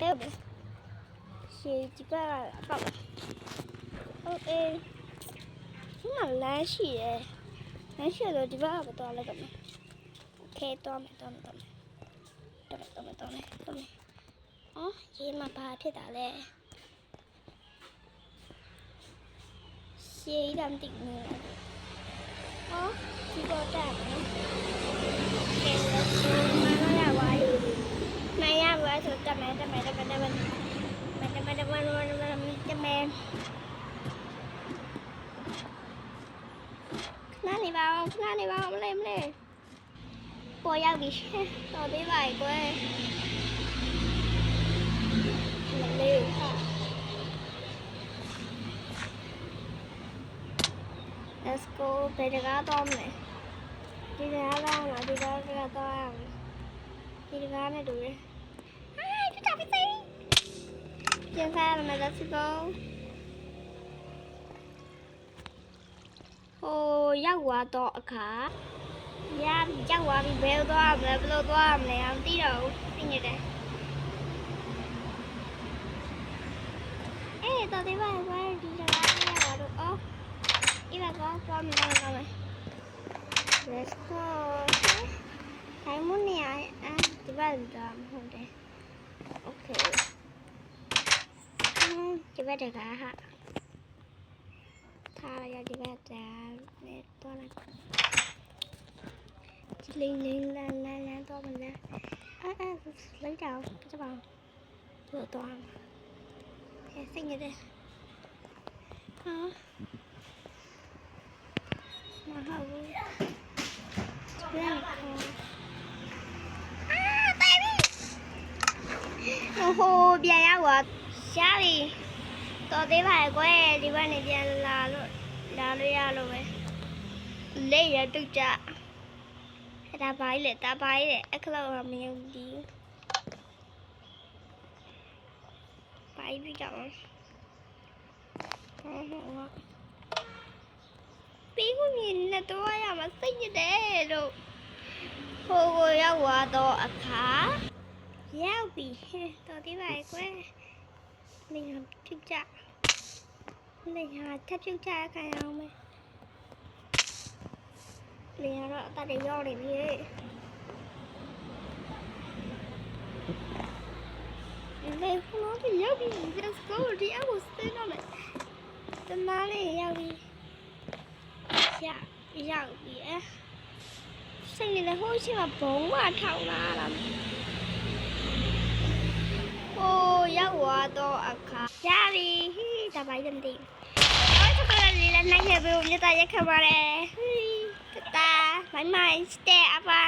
တဲ့ပဲရှေးဒီဘက်ကအပေါက်ဟုတ်အေးဒီမှာလမ်းရှိရယ်လမ်းရှိရတော့ဒီဘက်ကပဲတော့လိုက်တော့မယ်โอเคတော့မယ်တော့မယ်တော့မယ်တော့မယ်တော့မယ်တော့မယ်တော့မယ်အော်ရေးမှာဘာဖြစ်တာလဲရှေးရမ်းတိနေတယ်အော်ဒီတော့တက်မယ်ကဲတော့မလာရပါဘူး မရဘူးဆိုတမဲတမဲတမဲတမဲတမဲတ ခဏနေပါအောင်ခဏနေပါအောင်မလေးမလေးပေါ်ရောက်ပြီတော်သေးပါကွယ်မလေးဟာ Let's go ဘယ်တကားတော့မလဲဒီတကားတော့လားဒီတကားကတော့ရမယ်ဒီတကားနဲ့တူတယ် bien faire mais là c'est bon. Oh, ya wa to akha. Ya ya wa bi bel to am le bel to am le am ti do tin ye de. Eh, to de ba wa di da ya wa do. Oh. Iba ko to am le ga me. Let's go. Hai mun ni ai ai ti ba da am ho de. chị 집에들가 타야 집에자 내 떠나 linh la la la to mình ra. À, à, lấy chào cho vào. Vừa toàn xanh như đây. Hả? Mà hả ra là khó à tay đi. Ô hô bia ra quá xa đi. တ်ဘူးပြန်ခေါ်အာတိုင်ပြီဟိုဟိုပြန်ရောက်သွားရှားပြီတော်သေးပါရဲ့ကွယ်ဒီဘက်နေပြန်လာလို့လာလို့ရလို့ပဲလက်ရတုတ်ကြအဲ့ဒါဘာကြီးလဲတာဘာကြီးလဲအခလောက်မယုံကြည်ဘာကြီးပြကြအောင်ဟောဟောဟောပေးဖို့မြင်နဲ့တော့ရမှာစိတ်ညစ်တယ်လို့ဟိုကိုရောက်သွားတော့အခါရောက်ပြီဟဲ့တော်သေးပါရဲ့ကွယ်နေရပြုတ်ကြ နေရထပ်ပြုတ်ကြရခိုင်အောင်မယ်နေရတော့အတတွေရောက်နေပြီလေဖုန်းတော့ရောက်ပြီ let's go ဒီအကိုစတဲ့တော့မယ်တနားလေးရောက်ပြီရရောက်ပြီအဲစိတ်နေလည်းဟိုးရှိမှာဘုံကထောင်လာတာဟိုရောက်သွားတော့အခါရပြီဟိဒါပါရင်ဒီအော် ချက်ကလေးလည်းနိုင်ခဲ့ပြီမြတ်ရက်ခပါလေဟိတတာမိုင်းမိုင်းစတဲ့အပါ